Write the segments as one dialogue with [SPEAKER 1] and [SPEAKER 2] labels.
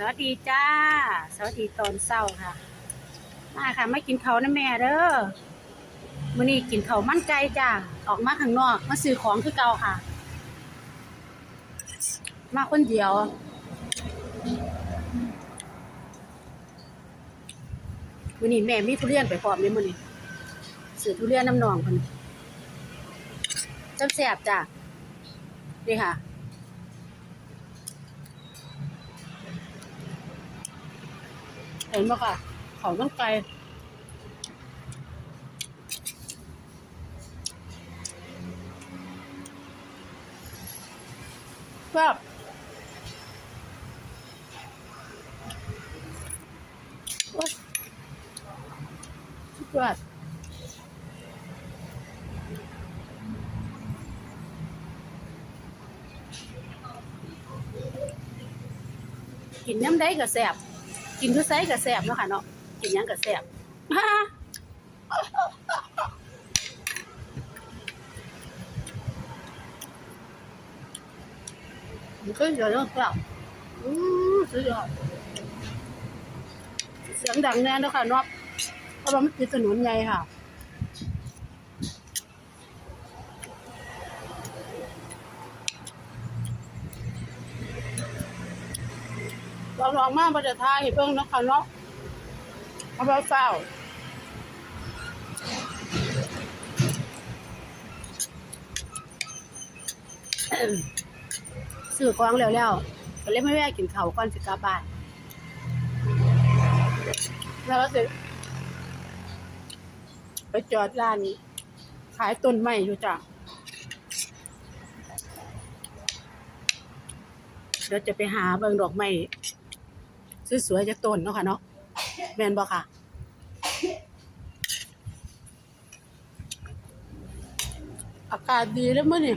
[SPEAKER 1] สวัสดีจ้า สวัสดีตอนเช้าค่ะ มาค่ะไมากินเขานะแม่เด้อมื้อนี้กินเขามั่นใจจ้า ออกมาข้างนอกมาซื้อของคือเก่าค่ะ มาคนเดียวมื้อนี้แม่มีทุเรียนไปพร้อมเลยมื้อนี้ซื้อทุเรียนน้ำนองเพิ่นจังแซ่บจ้านี่ค่ะ เห็นไหมค่ะเขาต้องไกลแบบโอ๊ยสุดยอดกินน้ำได้ก็แซ่บ กินทุไซส์ก็แซ่บเนาะค่ะเนาะกินยังก็แซ่บมันก็เดี๋ยวต้องกลับอือสุดยอดเสียงดังแน่เนาะค่ะเนาะเพราะว่ามันติดถนนใหญ่ค่ะ ลองลองมาบรรทายเพิ่งเนาะค่ะเนาะเอาไปเฝ้าซื้อของแล้วแล้วก็เลยไม่แวะกินข้าวก่อนสิกลับบ้านแล้วก็สิไปจอดร้าน ขายต้นไม้อยู่จ้ะเดี๋ยวจะไปหาเบิ่งดอกไม้ สวยๆจากต้นเนาะค่ะเนาะแมนบอค่ะอากาศดีแล้วมื้อนี่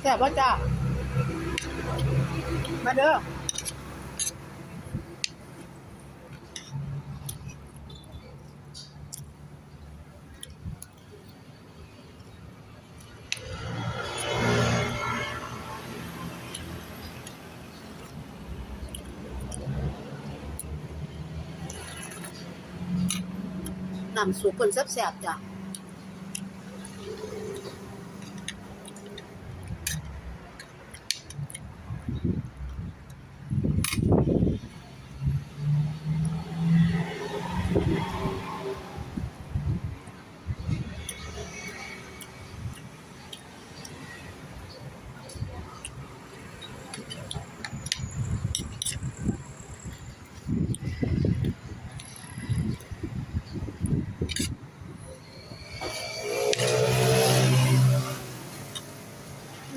[SPEAKER 1] แซ่บบ่จ้ามาเด้อน้ำซุปเพิ่นแซ่บๆจ้ะ นี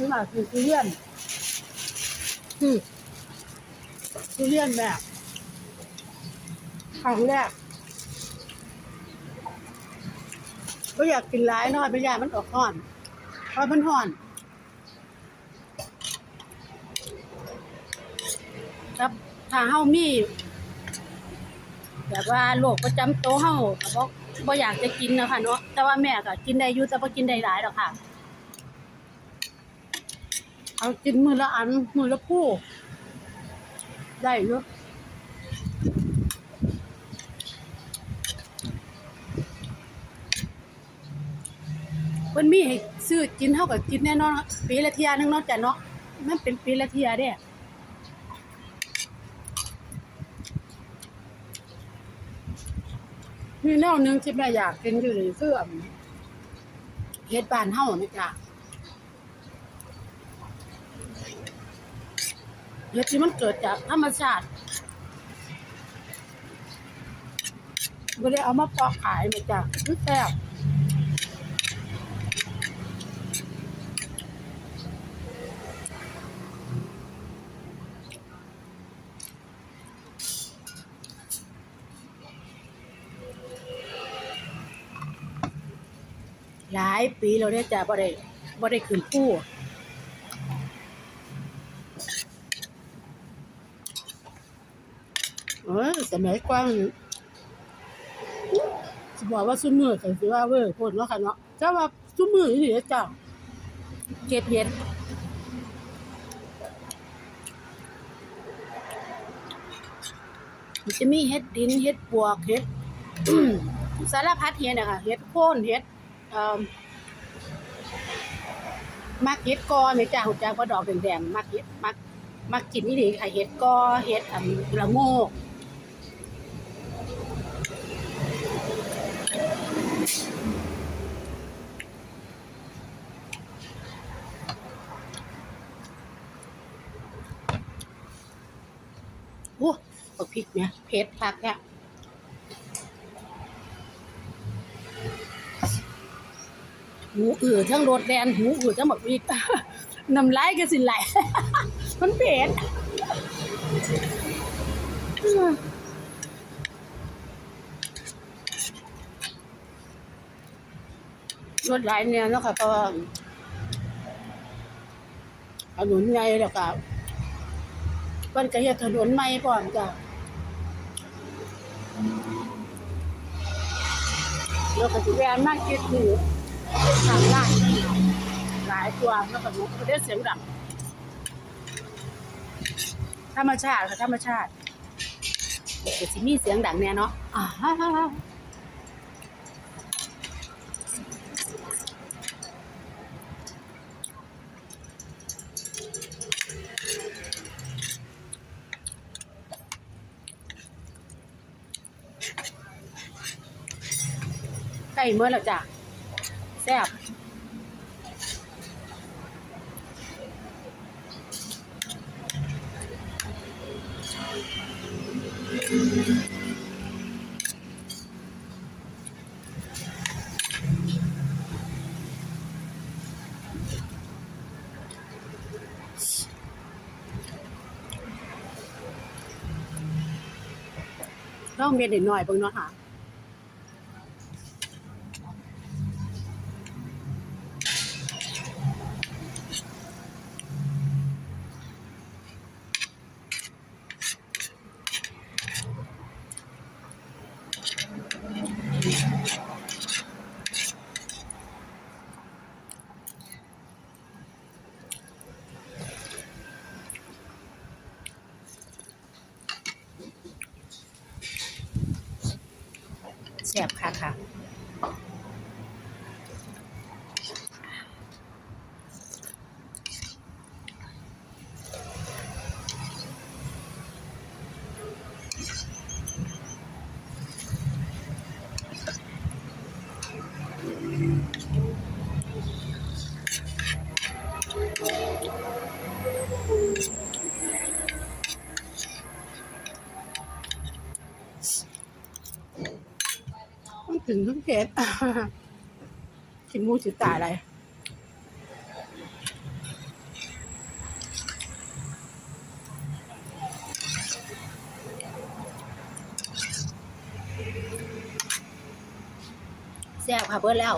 [SPEAKER 1] ่มาคือทุเรียนคือทุเรียนแบบครั้งแรก ก็อยากกินร้ายหน่อยไม่ยากมันออกห่อนเพราะมันห่อนครับถ้าเฮามีแบบว่าโรคประจำตัวเฮาก็บ่บ่อยากจะกินนะคะเนาะแต่ว่าแม่ก็กินได้อยู่แต่บ่กินได้หลายหรอกค่ะ เอากินมือละอันมือละคู่ ได้อยู่เพิ่นมีให้ซื้อกินเท่ากับกินแน่นอนปีละเทียนึงเนาะจ้ะเนาะมันเป็นปีละเทียเด้มีแนวหนึงที่แม่อยากกินอยู่นี่คืออันเฮ็ดบ้านเฮานี่จ้ะเห็ดที่มันเกิดจากธรรมชาติไม่ได้เอามาปอกขายมาจากคือแซ่บ หลายปีแล้วเนี่ยจ้ะบ่ได้บ่ได้ขึ้นผู้เออสมัยก่อนสิบอกว่าซุมือก็สิว่าเว้ยโพดเนาะค่ะเนาะแต่ว่าซุมือนี่เด้อจ้ะเก็บเห็ดมันจะมีเห็ดดินเห็ดปวกเห็ดสารพัดเห็ดนะคะเห็ดโค่นเห็ด มักเห็ดกอเนี่ยจ้าหัวจ้าก็ดอกแดงๆมักเห็ดมักมักกินนี่ดีค่ะเห็ดกอเห็ดอันละโงกโอ้บักพริกเนี่ยเผ็ดคักเนี่ย หูอือทั้งรถแดนหูอือทั้งหมดวิกน้ำลายก็สิไหลมันเผ็ดรถหลายเนี่ยนะคะเพราะว่าถนนใหญ่แล้วก็เพิ่นก็เฮ็ดถนนใหม่พร้อมจ้ะแล้วก็สิแวะมาคิดหู ทางได้หลายตัวแล้วก็รู้ประเทศเสียงดังธรรมชาติค่ะธรรมชาติเดี๋ยวสิมีเสียงดังแน่เนาะอ่าฮ่าฮ่เมื่อแล้วจ้ะ แซ่บต้องเมียนหน่อยเบิ่งเนาะค่ะ แซ่บค่ะค่ะ ต้อ ถึงทั้งเพชรกินหมูชิตาอะไรแซ่บค่ะเบิร์แล้ว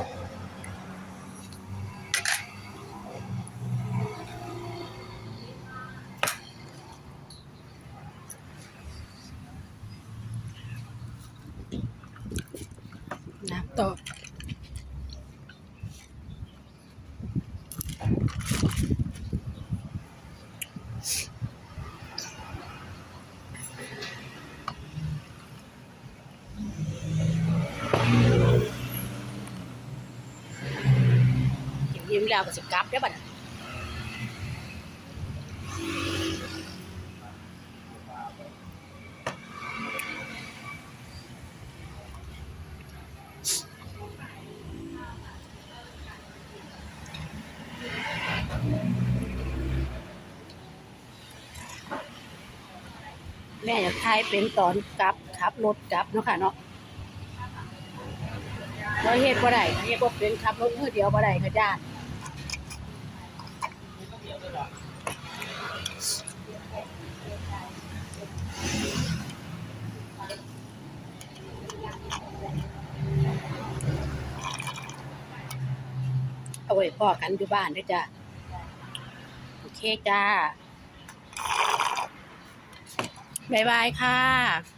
[SPEAKER 1] น้ำต่อยิ้มแล้วก็สิกลับได้อบัดน่ะ แม่อยากทายเป็นตอนกลับขับรถกลับเนาะค่ะเนาะเราเฮ็ดบ่ได้เฮ็ดบ่เป็นขับรถมือเดียวบ่ได้ค่ะจ้าเอาไว้พอกันอยู่บ้านด้วยจ้ะ โอเคจ้า บ๊ายบายค่ะ